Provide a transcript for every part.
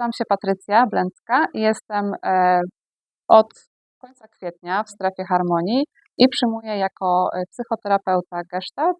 Nazywam się Patrycja Blęcka i jestem e, od końca kwietnia w strefie harmonii i przyjmuję jako e, psychoterapeuta gestalt,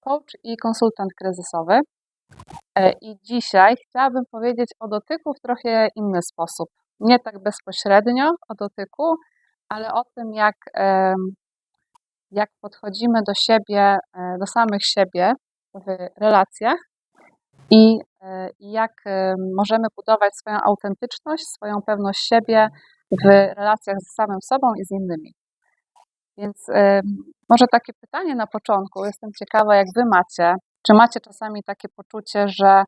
coach i konsultant kryzysowy. E, I dzisiaj chciałabym powiedzieć o dotyku w trochę inny sposób. Nie tak bezpośrednio o dotyku, ale o tym, jak, jak podchodzimy do siebie, do samych siebie w relacjach i i jak e, możemy budować swoją autentyczność, swoją pewność siebie w relacjach z samym sobą i z innymi. Więc e, może takie pytanie na początku. Jestem ciekawa, jak Wy macie. Czy macie czasami takie poczucie, że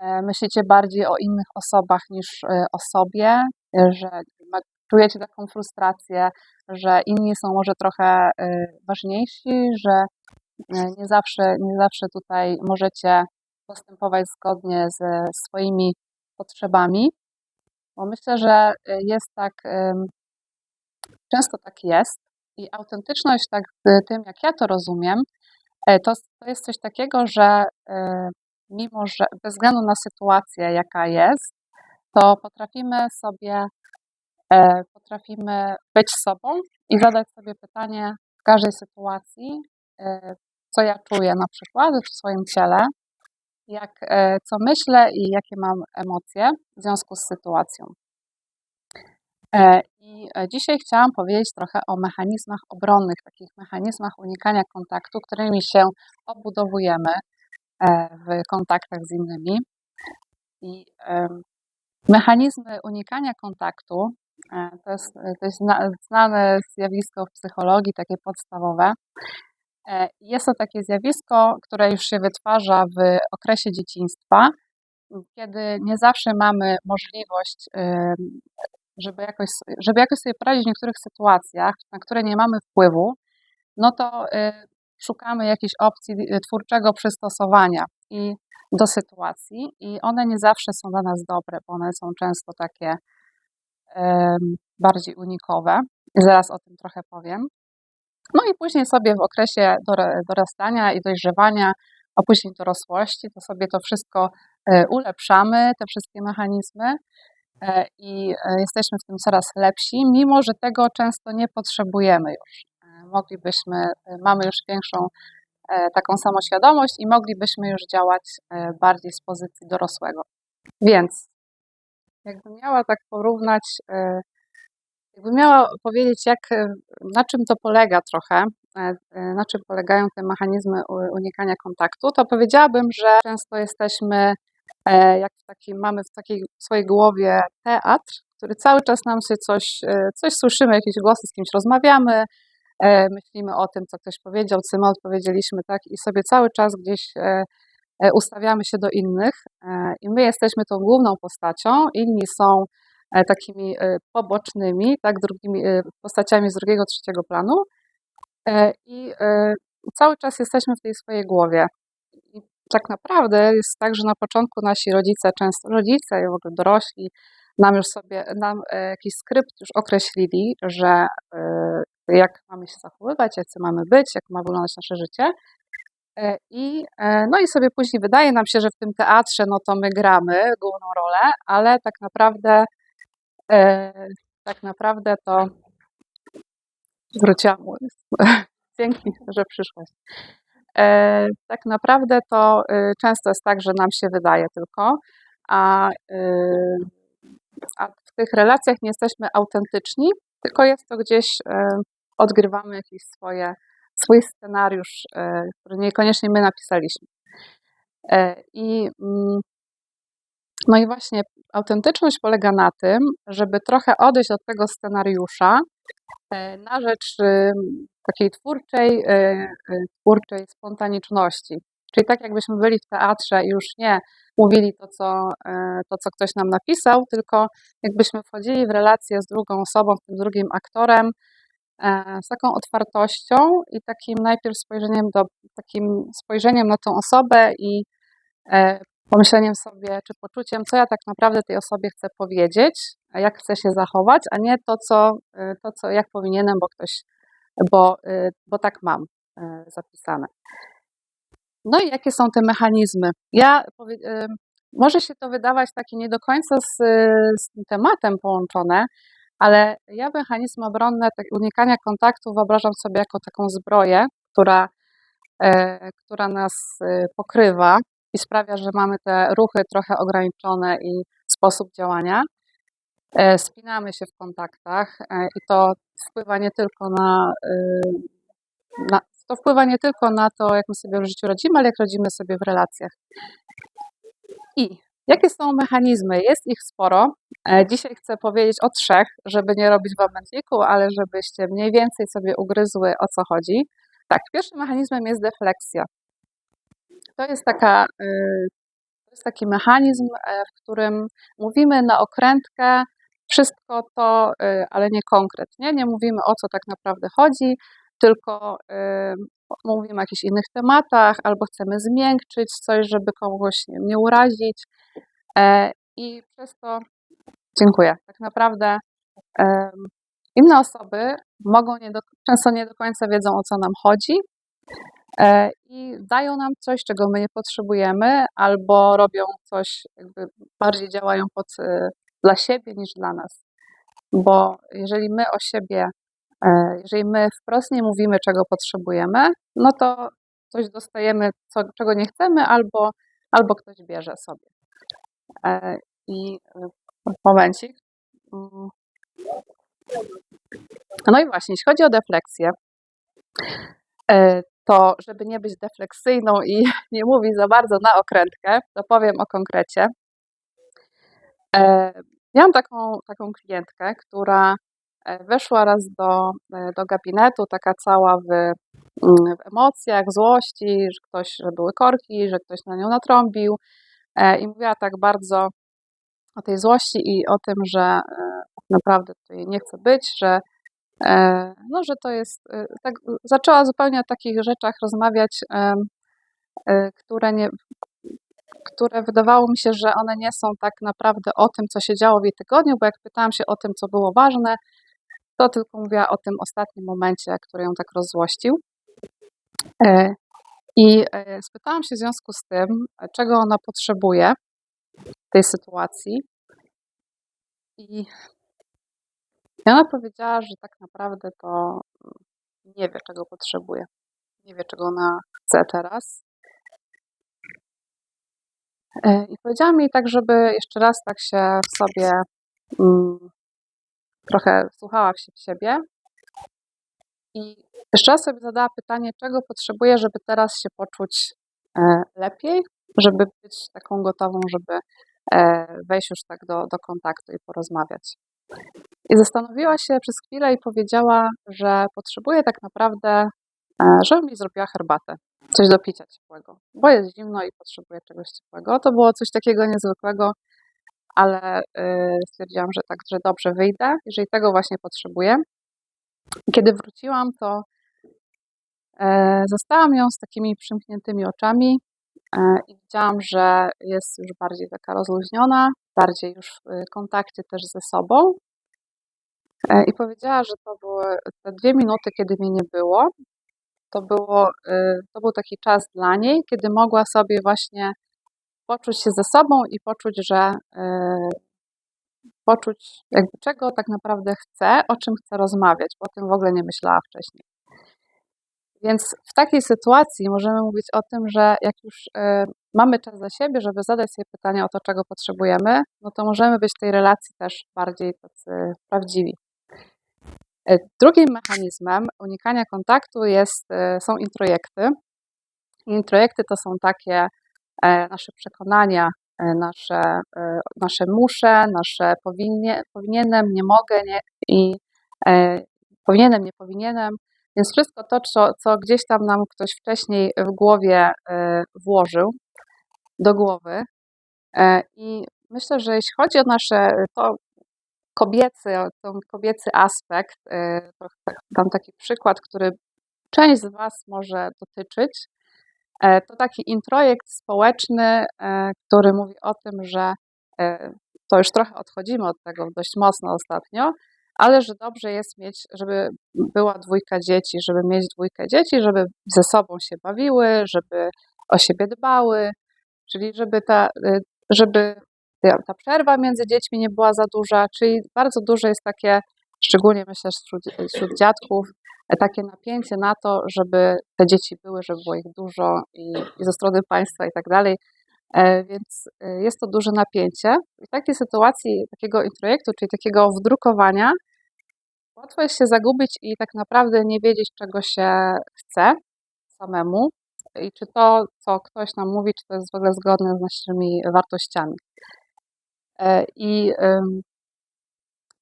e, myślicie bardziej o innych osobach niż e, o sobie, że czujecie taką frustrację, że inni są może trochę e, ważniejsi, że nie zawsze, nie zawsze tutaj możecie postępować zgodnie ze swoimi potrzebami, bo myślę, że y, jest tak, często tak jest i autentyczność, tak tym, jak ja to rozumiem, e, to, to jest coś takiego, że y, mimo, że bez względu na sytuację, jaka jest, to potrafimy sobie, e, potrafimy być sobą i zadać sobie pytanie w każdej sytuacji, e, co ja czuję na przykład w swoim ciele, jak, e, co myślę i jakie mam emocje w związku z sytuacją. E, I e, dzisiaj chciałam powiedzieć trochę o mechanizmach obronnych, takich mechanizmach unikania kontaktu, którymi się obudowujemy w kontaktach z innymi. I mechanizmy unikania kontaktu to jest, to jest zna- znane zjawisko w psychologii, takie podstawowe. E, Jest to takie zjawisko, które już się wytwarza w okresie dzieciństwa, kiedy nie zawsze mamy możliwość, em, żeby jakoś, żeby jakoś sobie poradzić w niektórych sytuacjach, na które nie mamy wpływu, no to y, szukamy jakiejś opcji y, twórczego przystosowania i do sytuacji i one nie zawsze są dla nas dobre, bo one są często takie bardziej unikowe. Zaraz o tym trochę powiem. No i później sobie w okresie dora- dorastania i dojrzewania, a później dorosłości, to sobie to wszystko e, ulepszamy, te wszystkie mechanizmy e, i e, jesteśmy w tym coraz lepsi, mimo że tego często nie potrzebujemy już. Moglibyśmy, mamy już większą taką samoświadomość i moglibyśmy już działać bardziej z pozycji dorosłego. Więc jakbym miała tak porównać Jakbym miała powiedzieć, jak, e, na czym to polega trochę, e, e, na czym polegają te mechanizmy unikania kontaktu, to powiedziałabym, że często jesteśmy, jak w takim, mamy w takiej swojej głowie teatr, który cały czas nam się coś, coś słyszymy, jakieś głosy, z kimś rozmawiamy, myślimy o tym, co ktoś powiedział, co my odpowiedzieliśmy, tak, i sobie cały czas gdzieś ustawiamy się do innych i my jesteśmy tą główną postacią, inni są takimi e, pobocznymi, tak, drugimi e, postaciami z drugiego, trzeciego planu E, i e, cały czas jesteśmy w tej swojej głowie. I tak naprawdę jest tak, że na początku nasi rodzice, często rodzice i w ogóle dorośli, nam już sobie, nam e, jakiś skrypt już określili, że e, jak mamy się zachowywać, jak mamy być, jak ma wyglądać nasze życie. E, I, e, no i sobie później wydaje nam się, że w tym teatrze no to my gramy główną rolę, ale tak naprawdę e, tak naprawdę to wróciłam. Dzięki, że przyszłaś. E, tak naprawdę to e, często jest tak, że nam się wydaje tylko, a, e, a w tych relacjach nie jesteśmy autentyczni, tylko jest to gdzieś, e, odgrywamy jakiś swoje, swój scenariusz, e, który niekoniecznie my napisaliśmy. I mm, no i właśnie autentyczność polega na tym, żeby trochę odejść od tego scenariusza e, na rzecz e, takiej twórczej, e, e, twórczej spontaniczności. Czyli tak jakbyśmy byli w teatrze i już nie mówili to co, to, co ktoś nam napisał, tylko jakbyśmy wchodzili w relację z drugą osobą, tym drugim aktorem, z taką otwartością i takim najpierw spojrzeniem do, takim spojrzeniem na tą osobę i pomyśleniem sobie, czy poczuciem, co ja tak naprawdę tej osobie chcę powiedzieć, jak chcę się zachować, a nie to, co, e, to, co jak powinienem, bo ktoś, bo, e, bo tak mam e, zapisane. No i jakie są te mechanizmy? Ja może się to wydawać takie nie do końca z, z tym tematem połączone, ale ja mechanizm obronny, tak unikania kontaktu wyobrażam sobie jako taką zbroję, która, e, która nas e, pokrywa sprawia, że mamy te ruchy trochę ograniczone i sposób działania. E, spinamy się w kontaktach e, i to wpływa nie tylko na, e, na to wpływa nie tylko na to, jak my sobie w życiu radzimy, ale jak radzimy sobie w relacjach. I jakie są mechanizmy? Jest ich sporo. Dzisiaj chcę powiedzieć o trzech, żeby nie robić w mętliku, ale żebyście mniej więcej sobie ugryzły o co chodzi. Tak, pierwszym mechanizmem jest defleksja. To jest, taka, y, to jest taki mechanizm, e, w którym mówimy na okrętkę wszystko to, y, ale nie konkretnie. Nie mówimy o co tak naprawdę chodzi, tylko y, mówimy o jakichś innych tematach, albo chcemy zmiękczyć coś, żeby kogoś nie, urazić. E, I przez to dziękuję. Tak naprawdę inne osoby mogą nie do, często nie do końca wiedzą o co nam chodzi i dają nam coś, czego my nie potrzebujemy, albo robią coś, jakby bardziej działają pod, y, dla siebie niż dla nas. Bo jeżeli my o siebie E, jeżeli my wprost nie mówimy, czego potrzebujemy, no to coś dostajemy, co, czego nie chcemy, albo, albo ktoś bierze sobie. E, I e, momencik. No i właśnie, jeśli chodzi o defleksję, to żeby nie być defleksyjną i nie mówić za bardzo na okrętkę, to powiem o konkrecie. Miałam taką, taką klientkę, która E, weszła raz do, e, do gabinetu, taka cała w, mm, w emocjach, złości, że ktoś, że były korki, że ktoś na nią natrąbił e, i mówiła tak bardzo o tej złości i o tym, że tak naprawdę tutaj nie chce być, że no, że to jest, tak, zaczęła zupełnie o takich rzeczach rozmawiać, które nie, które wydawało mi się, że one nie są tak naprawdę o tym, co się działo w jej tygodniu, bo jak pytałam się o tym, co było ważne, to tylko mówiła o tym ostatnim momencie, który ją tak rozzłościł. E, I e, spytałam się w związku z tym, czego ona potrzebuje w tej sytuacji. I ona powiedziała, że tak naprawdę to nie wie, czego potrzebuje. Nie wie, czego ona chce teraz. E, I powiedziała mi tak, żeby jeszcze raz tak się w sobie mm, trochę wsłuchała w siebie i jeszcze raz sobie zadała pytanie, czego potrzebuję, żeby teraz się poczuć e, lepiej, żeby być taką gotową, żeby e, wejść już tak do, do kontaktu i porozmawiać. I zastanowiła się przez chwilę i powiedziała, że potrzebuje tak naprawdę, e, żeby mi zrobiła herbatę, coś do picia ciepłego, bo jest zimno i potrzebuje czegoś ciepłego. To było coś takiego niezwykłego, ale y, stwierdziłam, że tak, że dobrze wyjdę, jeżeli tego właśnie potrzebuję. Kiedy wróciłam, to e, zostałam ją z takimi przymkniętymi oczami e, i widziałam, że jest już bardziej taka rozluźniona, bardziej już w kontakcie też ze sobą. E, I powiedziała, że to były te dwie minuty, kiedy mnie nie było. To, było, to był taki czas dla niej, kiedy mogła sobie właśnie poczuć się ze sobą i poczuć, że yy, poczuć jakby czego tak naprawdę chcę, o czym chcę rozmawiać, bo o tym w ogóle nie myślała wcześniej. Więc w takiej sytuacji możemy mówić o tym, że jak już yy, mamy czas dla siebie, żeby zadać sobie pytanie o to, czego potrzebujemy, no to możemy być w tej relacji też bardziej tacy prawdziwi. E, drugim mechanizmem unikania kontaktu jest, są introjekty. Introjekty to są takie E, nasze przekonania, e, nasze, e, nasze muszę, nasze powinie, powinienem, nie mogę nie, i e, powinienem, nie powinienem. Więc wszystko to, co, co gdzieś tam nam ktoś wcześniej w głowie e, włożył do głowy. E, I myślę, że jeśli chodzi o nasze to kobiecy, ten kobiecy aspekt, to dam taki przykład, który część z Was może dotyczyć. E, to taki introjekt społeczny, e, który mówi o tym, że e, to już trochę odchodzimy od tego dość mocno ostatnio, ale że dobrze jest mieć, żeby była dwójka dzieci, żeby mieć dwójkę dzieci, żeby ze sobą się bawiły, żeby o siebie dbały, czyli żeby ta, żeby ta przerwa między dziećmi nie była za duża, czyli bardzo duże jest takie, szczególnie myślę wśród, wśród dziadków, e, takie napięcie na to, żeby te dzieci były, żeby było ich dużo i, i ze strony państwa i tak dalej. E, Więc e, jest to duże napięcie. W takiej sytuacji takiego introjektu, czyli takiego wdrukowania, łatwo jest się zagubić i tak naprawdę nie wiedzieć, czego się chce samemu i czy to, co ktoś nam mówi, czy to jest w ogóle zgodne z naszymi wartościami. E, I,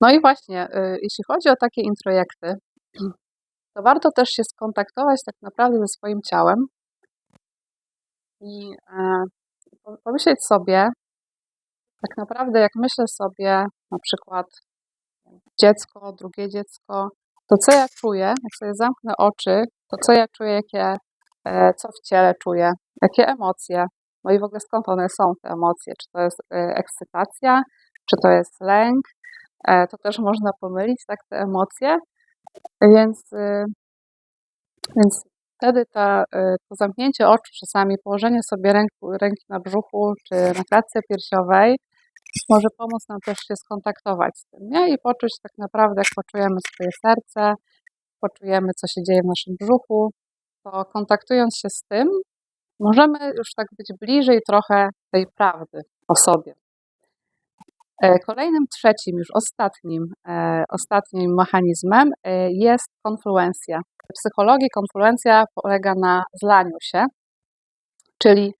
no i właśnie, y, jeśli chodzi o takie introjekty, to warto też się skontaktować tak naprawdę ze swoim ciałem i e, po- pomyśleć sobie, tak naprawdę jak myślę sobie na przykład dziecko, drugie dziecko, to co ja czuję, jak sobie zamknę oczy, to co ja czuję, jakie, e, co w ciele czuję, jakie emocje, no i w ogóle skąd one są, te emocje, czy to jest e, ekscytacja, czy to jest lęk, e, to też można pomylić, tak, te emocje, więc, y, więc wtedy ta, to zamknięcie oczu czasami, położenie sobie ręku, ręki na brzuchu czy na klatce piersiowej może pomóc nam też się skontaktować z tym, nie? I poczuć tak naprawdę, jak poczujemy swoje serce, poczujemy, co się dzieje w naszym brzuchu, to kontaktując się z tym, możemy już tak być bliżej trochę tej prawdy o sobie. E, Kolejnym, trzecim, już ostatnim, e, ostatnim mechanizmem e, jest konfluencja. W psychologii konfluencja polega na zlaniu się, czyli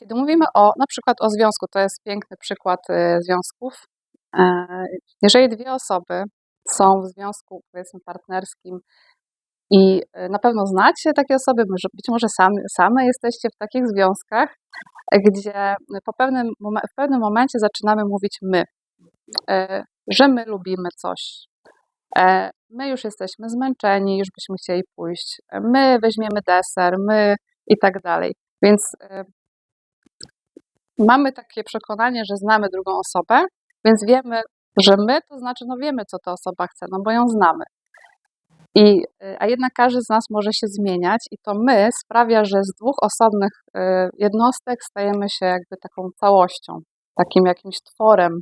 kiedy mówimy o na przykład o związku, to jest piękny przykład związków. Jeżeli dwie osoby są w związku, powiedzmy, partnerskim i e, na pewno znacie takie osoby, może być może same, same jesteście w takich związkach, e, gdzie po pewnym, w pewnym momencie zaczynamy mówić my, e, że my lubimy coś. E, My już jesteśmy zmęczeni, już byśmy chcieli pójść. e, My weźmiemy deser, my i tak dalej. Więc e, mamy takie przekonanie, że znamy drugą osobę, więc wiemy, że my to znaczy, no wiemy, co ta osoba chce, no bo ją znamy. I, y, a jednak każdy z nas może się zmieniać, i to my sprawia, że z dwóch osobnych y, jednostek stajemy się jakby taką całością, takim jakimś tworem.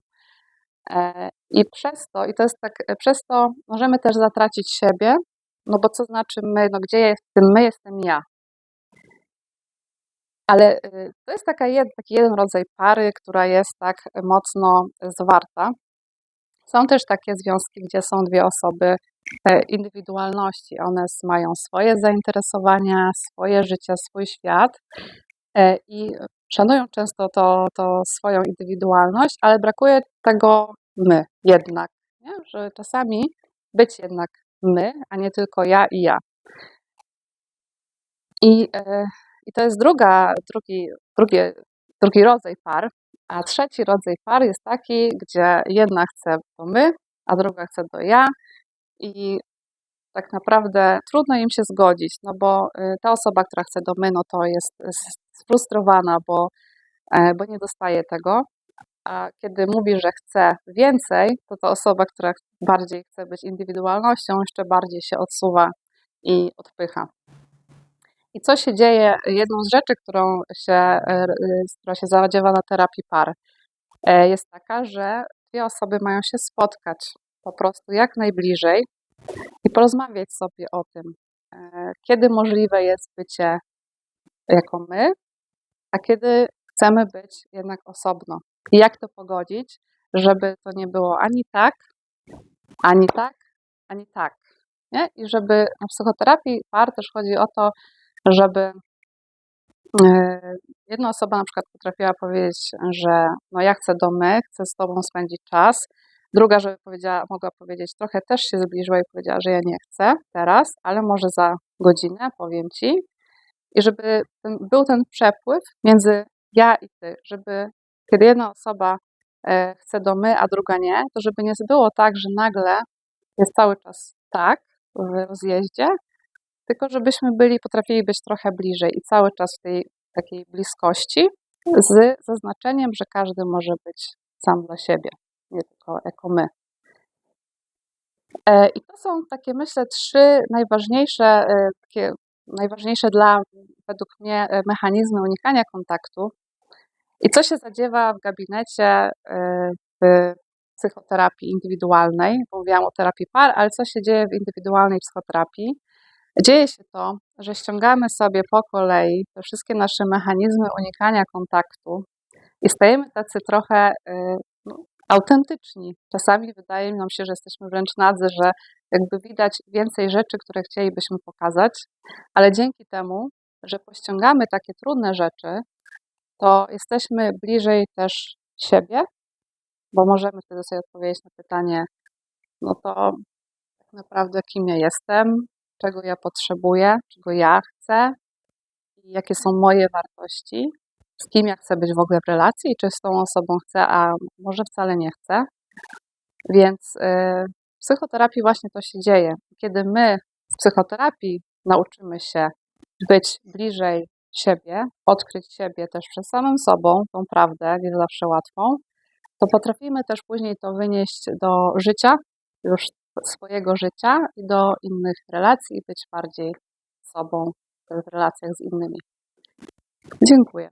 E, I przez to, i to jest tak, e, przez to możemy też zatracić siebie, no bo co znaczy my, no gdzie jest tym my, jestem ja. Ale y, to jest taka jed, taki jeden rodzaj pary, która jest tak mocno zwarta. Są też takie związki, gdzie są dwie osoby indywidualności. One mają swoje zainteresowania, swoje życie, swój świat e, i szanują często to, to swoją indywidualność, ale brakuje tego my jednak, nie? że czasami być jednak my, a nie tylko ja i ja. I, e, i to jest druga, drugi, drugie, drugi rodzaj par, a trzeci rodzaj par jest taki, gdzie jedna chce to my, a druga chce to ja i tak naprawdę trudno im się zgodzić, no bo y, ta osoba, która chce do my, no to jest sfrustrowana, bo, e, bo nie dostaje tego, a kiedy mówi, że chce więcej, to ta osoba, która bardziej chce być indywidualnością, jeszcze bardziej się odsuwa i odpycha. I co się dzieje? Jedną z rzeczy, którą się, e, y, która się zadziewa na terapii par, e, jest taka, że dwie osoby mają się spotkać po prostu jak najbliżej i porozmawiać sobie o tym, e, kiedy możliwe jest bycie jako my, a kiedy chcemy być jednak osobno. I jak to pogodzić, żeby to nie było ani tak, ani tak, ani tak. Nie? I żeby na psychoterapii par też chodzi o to, żeby e, jedna osoba na przykład potrafiła powiedzieć, że no ja chcę do my, chcę z tobą spędzić czas. Druga, żeby powiedziała, mogła powiedzieć, trochę też się zbliżyła i powiedziała, że ja nie chcę teraz, ale może za godzinę powiem ci. I żeby ten, był ten przepływ między ja i ty, żeby kiedy jedna osoba e, chce do my, a druga nie, to żeby nie było tak, że nagle jest cały czas tak w rozjeździe, tylko żebyśmy byli, potrafili być trochę bliżej i cały czas w tej takiej bliskości z zaznaczeniem, że każdy może być sam dla siebie, nie tylko jako my. E, I to są takie, myślę, trzy najważniejsze, e, takie najważniejsze dla, według mnie, e, mechanizmy unikania kontaktu. I co się zadziewa w gabinecie w psychoterapii indywidualnej? Bo Mówiłam o terapii par, ale co się dzieje w indywidualnej psychoterapii? Dzieje się to, że ściągamy sobie po kolei te wszystkie nasze mechanizmy unikania kontaktu i stajemy tacy trochę y, no, autentyczni. Czasami wydaje nam się, że jesteśmy wręcz nadzy, że jakby widać więcej rzeczy, które chcielibyśmy pokazać, ale dzięki temu, że pościągamy takie trudne rzeczy, to jesteśmy bliżej też siebie, bo możemy wtedy sobie odpowiedzieć na pytanie, no to tak naprawdę kim ja jestem, czego ja potrzebuję, czego ja chcę, jakie są moje wartości, z kim ja chcę być w ogóle w relacji i czy z tą osobą chcę, a może wcale nie chcę. Więc y, w psychoterapii właśnie to się dzieje. Kiedy my w psychoterapii nauczymy się być bliżej siebie, odkryć siebie też przed samym sobą, tą prawdę, nie zawsze łatwą, to potrafimy też później to wynieść do życia, już swojego życia i do innych relacji być bardziej sobą w relacjach z innymi. Dziękuję.